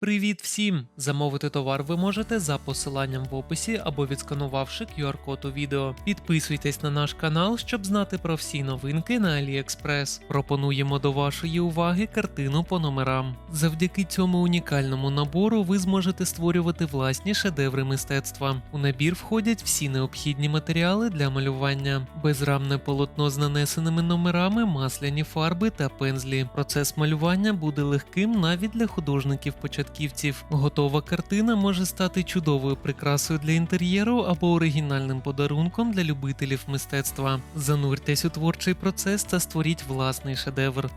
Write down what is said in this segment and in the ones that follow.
Привіт всім! Замовити товар ви можете за посиланням в описі або відсканувавши QR-код у відео. Підписуйтесь на наш канал, щоб знати про всі новинки на AliExpress. Пропонуємо до вашої уваги картину по номерам. Завдяки цьому унікальному набору ви зможете створювати власні шедеври мистецтва. У набір входять всі необхідні матеріали для малювання, безрамне полотно з нанесеними номерами, масляні фарби та пензлі. Процес малювання буде легким навіть для художників-початківців. Готова картина може стати чудовою прикрасою для інтер'єру або оригінальним подарунком для любителів мистецтва. Зануртесь у творчий процес та створіть власний шедевр.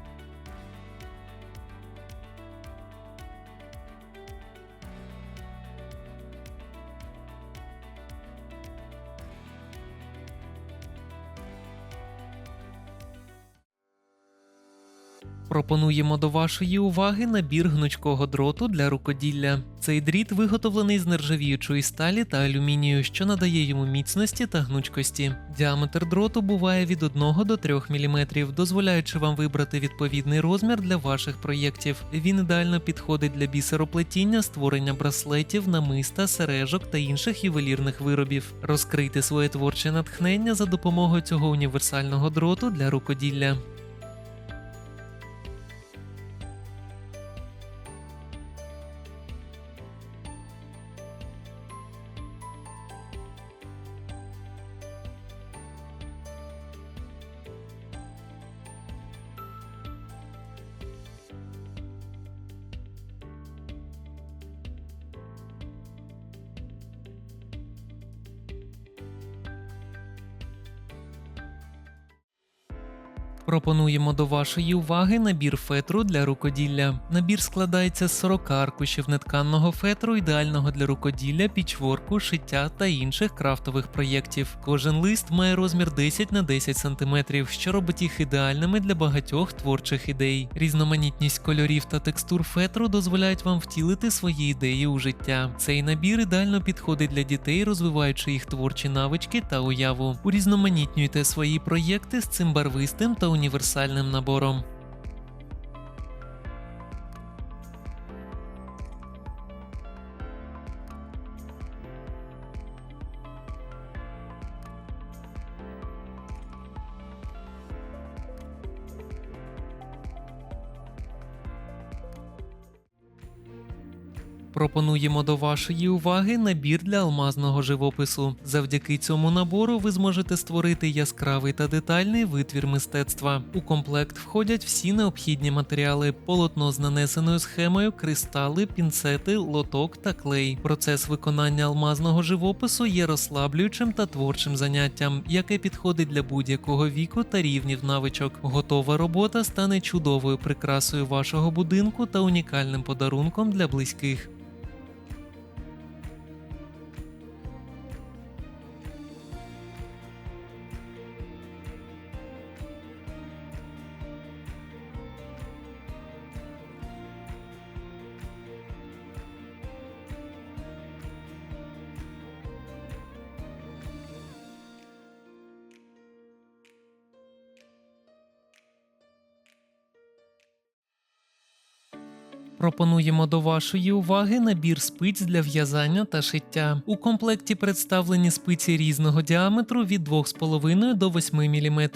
Пропонуємо до вашої уваги набір гнучкого дроту для рукоділля. Цей дріт виготовлений з нержавіючої сталі та алюмінію, що надає йому міцності та гнучкості. Діаметр дроту буває від 1 до 3 мм, дозволяючи вам вибрати відповідний розмір для ваших проєктів. Він ідеально підходить для бісероплетіння, створення браслетів, намиста, сережок та інших ювелірних виробів. Розкрийте своє творче натхнення за допомогою цього універсального дроту для рукоділля. Пропонуємо до вашої уваги набір фетру для рукоділля. Набір складається з 40 аркушів нетканного фетру, ідеального для рукоділля, пічворку, шиття та інших крафтових проєктів. Кожен лист має розмір 10 на 10 см, що робить їх ідеальними для багатьох творчих ідей. Різноманітність кольорів та текстур фетру дозволяють вам втілити свої ідеї у життя. Цей набір ідеально підходить для дітей, розвиваючи їх творчі навички та уяву. Урізноманітнюйте свої проєкти з цим барвистим та універсальним набором. Пропонуємо до вашої уваги набір для алмазного живопису. Завдяки цьому набору ви зможете створити яскравий та детальний витвір мистецтва. У комплект входять всі необхідні матеріали: полотно з нанесеною схемою, кристали, пінцети, лоток та клей. Процес виконання алмазного живопису є розслаблюючим та творчим заняттям, яке підходить для будь-якого віку та рівнів навичок. Готова робота стане чудовою прикрасою вашого будинку та унікальним подарунком для близьких. Пропонуємо до вашої уваги набір спиць для в'язання та шиття. У комплекті представлені спиці різного діаметру від 2,5 до 8 мм,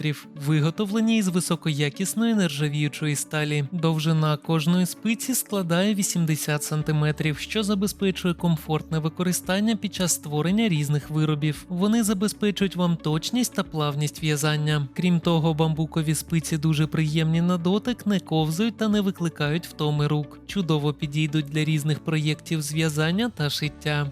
виготовлені із високоякісної нержавіючої сталі. Довжина кожної спиці складає 80 см, що забезпечує комфортне використання під час створення різних виробів. Вони забезпечують вам точність та плавність в'язання. Крім того, бамбукові спиці дуже приємні на дотик, не ковзають та не викликають втоми рук. Чудово підійдуть для різних проєктів зв'язання та шиття.